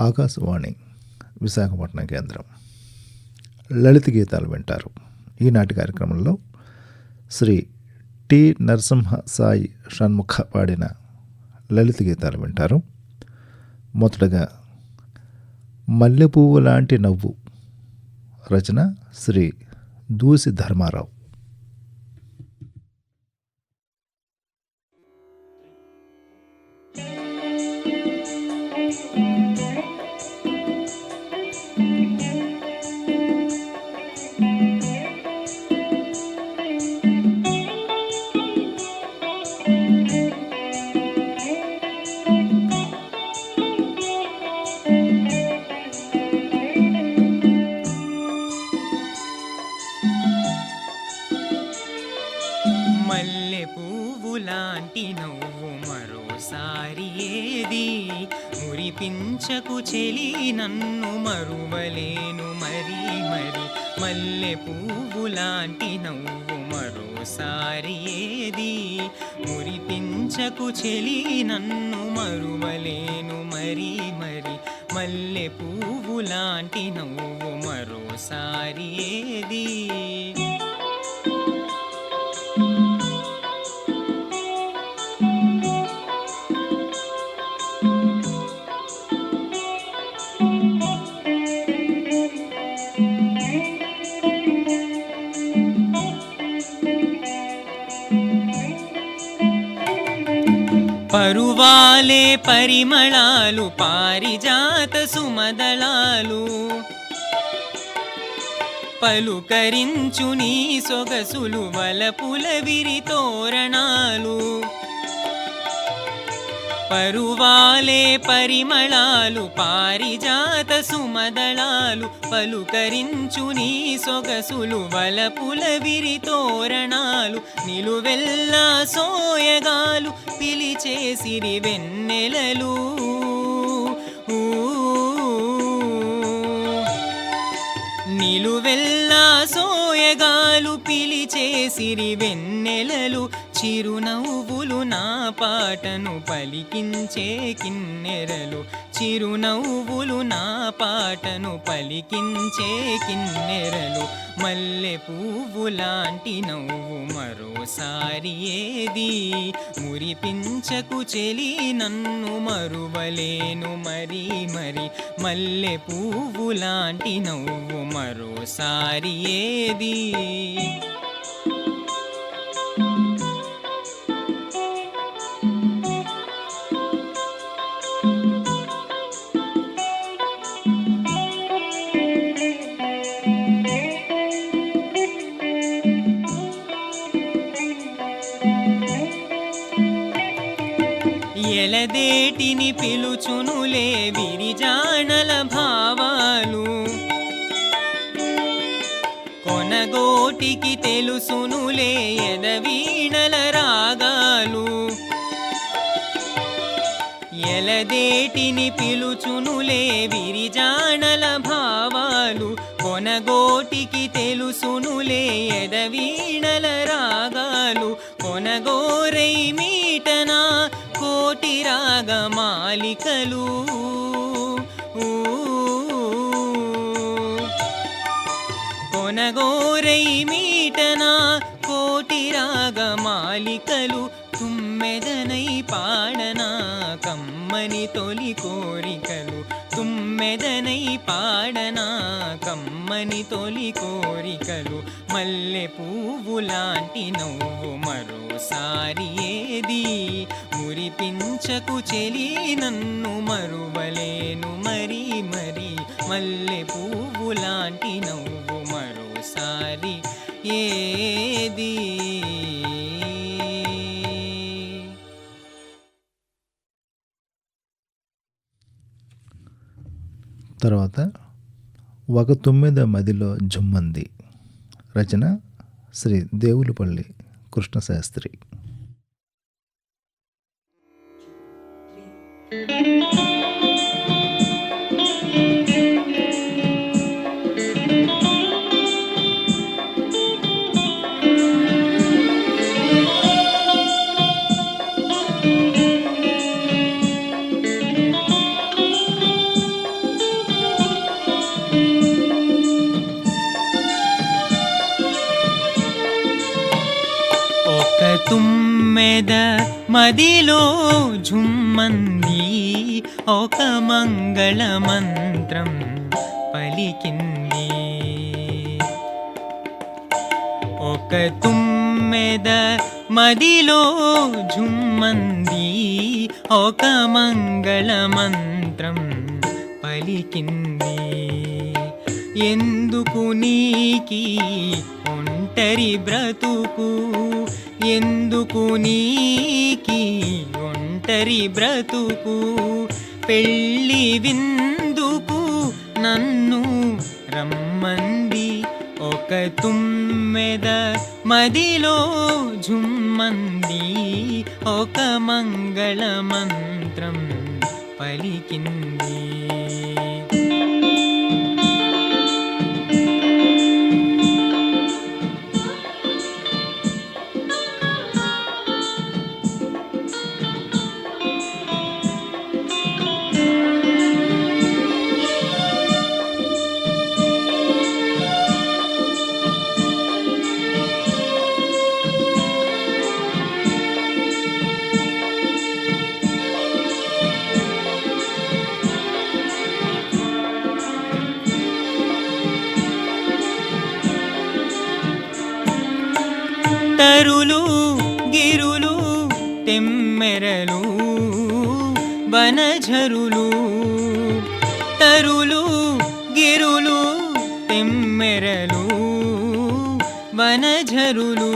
ఆకాశవాణి విశాఖపట్నం కేంద్రం. లలిత గీతాలు వింటారు. ఈనాటి కార్యక్రమంలో శ్రీ టి నరసింహ సాయి షణ్ముఖ పాడిన లలిత గీతాలు వింటారు. మొదటగా మల్లెపువ్వు లాంటి నవ్వు రచన శ్రీ దూసి ధర్మారావు. మురిపించకు చెలి నన్ను మరువలేను మరి మరి మల్లె పువ్వు లాంటి నవ్వు మరోసారి ఏది? మురిపించకు చెలి నన్ను మరువలేను మరి మరి మల్లె పువ్వు లాంటి నవ్వు మరోసారి ఏది? పరువాలే పరిమళాలు పారిజాత సుమదళాలు. పలుకరించు నీ సొగసులు వలపుల విరి తోరణాలు. పరువాలే పరిమళాలు పారిజాత సుమదళాలు పలుకరించు నీ సొగసులు వలపుల విరి తోరణాలు నిలువెల్లా సోయగాలు పిలిచేసిరి వెన్నెలలు. నిలువెల్లా సోయగాలు పిలిచేసిరి వెన్నెలలు. చిరునవ్వులు నా పాటను పలికించే కిన్నెరలు. చిరునవ్వులు నా పాటను పలికించే కిన్నెరలు. మల్లె పువ్వు లాంటి నవ్వు మరోసారి ఏది? మురిపించకు చెలి నన్ను మరువలేను మరి మరి. మల్లె పువ్వు లాంటి నవ్వు మరోసారి ఏది? పిలుచునులే విరిజానల భావాలు. కొనగోటికి తెలుసునులే ఎదవీణల రాగాలు. ఎలదేటిని పిలుచునులే విరిజానల భావాలు. కొనగోటికి తెలుసునులే ఎదవీణల రా రాగమాలికలు కొనగోరై మీటనా కోటి రాగమాలికలు తుమ్మెదనై పాడనా కమ్మని తొలి కోరికలు తుమ్మెదనై పాడనా కమ్మని తొలి కోరికలు మల్లె పువ్వు లాంటి నవ్వు మరోసారి ఏది? మురిపించకు చెలి నన్ను మరువలేను మరి మరి. మల్లె పువ్వు లాంటి నవ్వు మరోసారి ఏది? తర్వాత ఒక తొమ్మిద మదిలో జుమ్మంది. రచన శ్రీ దేవులపల్లి కృష్ణశాస్త్రి. మదిలో జుమ్మంది ఒక మంగళ మంత్రం పలికింది ఒక తుమ్మెద మదిలో జుమ్మంది ఒక మంగళ మంత్రం పలికింది ఎందుకు నీకి ఒంటరి బ్రతుకు ఎందుకు నీకి ఒంటరి బ్రతుకు? పెళ్ళి విందుకు నన్ను రమ్మంది ఒక తుమ్మెద మదిలో జుమ్మంది ఒక మంగళ మంత్రం పలికింది. గరులు గిరులు తెమ్మెరలు వనఝరులు తరులు గిరులు తెమ్మెరలు వనఝరులు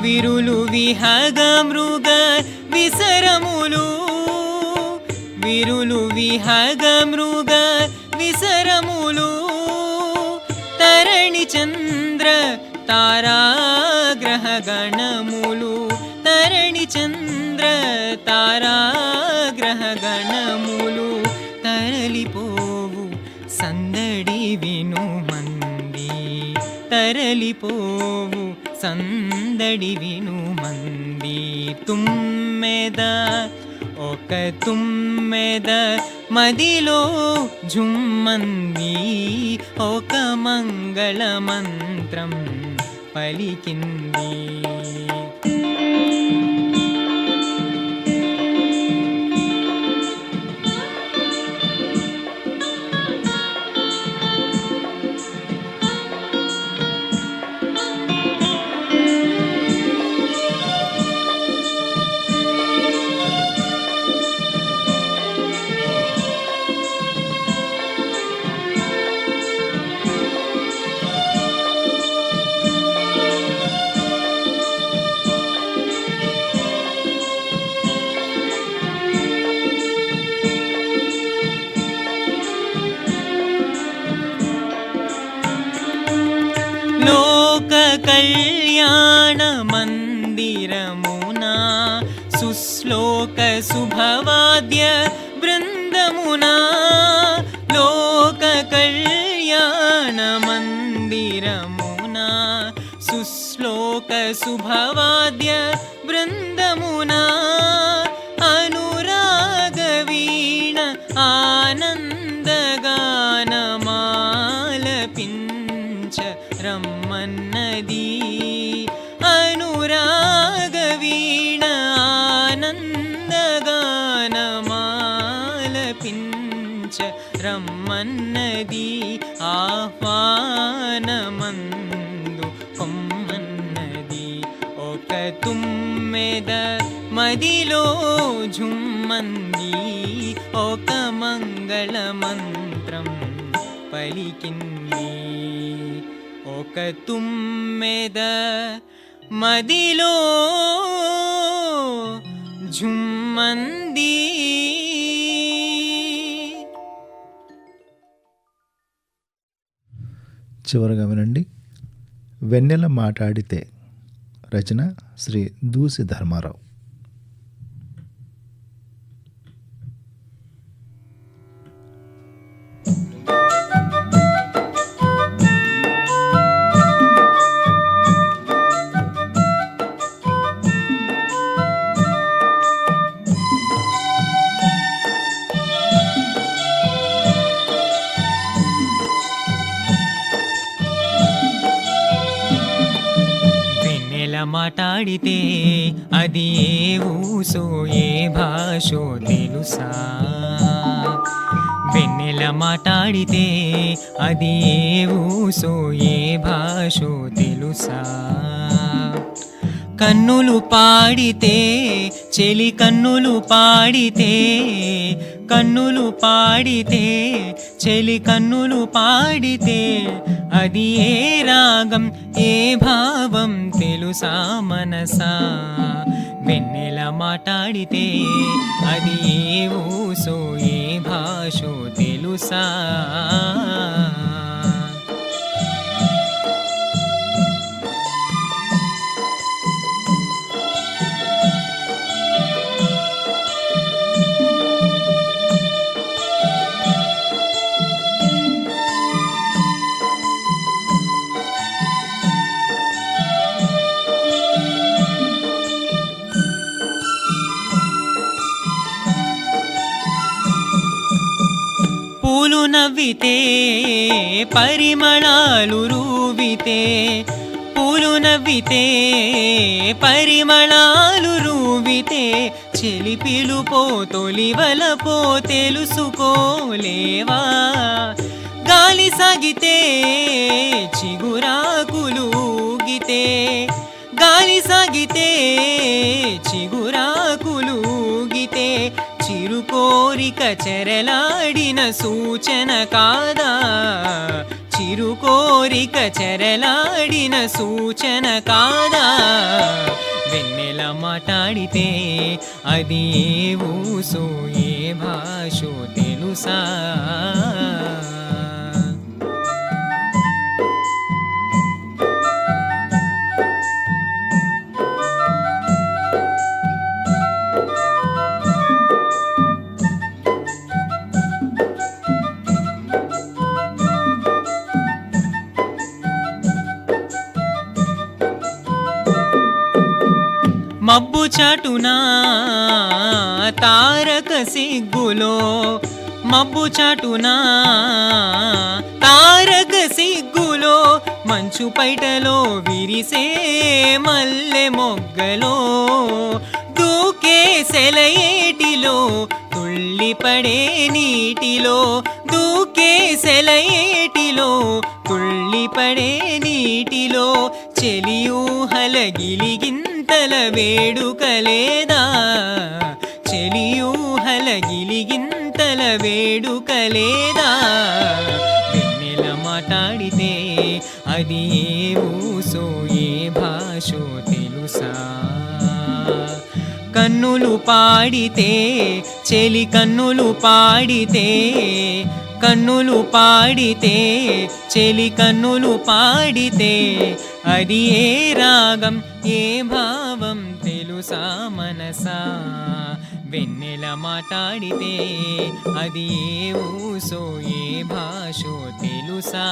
విరులు విహగ మృగ విసరములు విరులు విహగ మృగ విసరములు తరణి చంద్ర తారాగ్రహ గణములు తరణి చంద్ర తారాగ్రహ గణములు తరలిపోవు సందడి విను మంది. తరలిపోవు సందడి విను మంది. తుమ్మెద ఒక తుమ్మెద మదిలో జుమ్మంది ఒక మంగళ మంత్రం పలికింది यण मन्दिरमुना सुश्लोकसुभवाद्य वृन्दमुना लोकल्याण मन्दिरमुना सुश्लोकसुभवाद्य वृन्दमुना। ఆనందగానమాలపించ రమ్మన్నది ఆహ్వానమందు కొమ్మన్నది ఒక తుమ్మెద మదిలో జుమ్మంది ఒక మంగళ మంత్రం పలికింది. ఒక తుమ్మెద మదిలో జుమ్మంది చివరగా వినండి. వెన్నెల మాట్లాడితే రచన శ్రీ దూసి ధర్మారావు. మాటాడితే అది ఏ ఊసో ఏ భాషో తెలుసా? వెన్నెల మాట్లాడితే అది ఏ ఊసో ఏ భాషో తెలుసా? కన్నులు పాడితే చెలి కన్నులు పాడితే కన్నులు పాడితే చెలి కన్నులు పాడితే అది ఏ రాగం? ఏ భావం తెలుసా మనసా? వెన్నెల మాట్లాడితే అది ఏ ఊసో ఏ భాషో తెలుసా? నవ్వితే పరిమళాలు రూవితే పూలు నవ్వితే పరిమళాలు రూవితే చెలి పిలుపో తొలివల తెలుసుకోలేవా గాలి సాగితే చిగురాకులు ఊగితే గాలి సాగితే చిగురాకులు ఊగితే కోరిక చెరలాడిన సూచన కాదా? చిరు కోరిక చెరలాడిన సూచన కాదా? వెన్నెల మాట్లాడితే అది ఏ ఊసో ఏ భాషో తెలుసా? చాటునా? తారక సిగ్గులో మబ్బు చాటునా? తారక సిగ్గులో మంచు పైటలో విరిసే మల్లె మొగ్గలో దూకే సెలయేటిలో తుళ్ళిపడే నీటిలో దూకే సెలయేటిలో తుళ్ళిపడే నీటిలో చెలియూహలగిలిగింతల వేడుకలేదా చెలియూహలగిలిగింతల వేడుకలేదా వెన్నెల మాట్లాడితే అది ఏ ఊసో ఏ భాషో తెలుసా? కన్నులు పాడితే చెలి కన్నులు పాడితే కన్నులు పాడితే చెలి కన్నులు పాడితే అది ఏ రాగం ఏ భావం తెలుసా మనసా? వెన్నెల మాట్లాడితే అది ఏ ఊసో ఏ భాషో తెలుసా?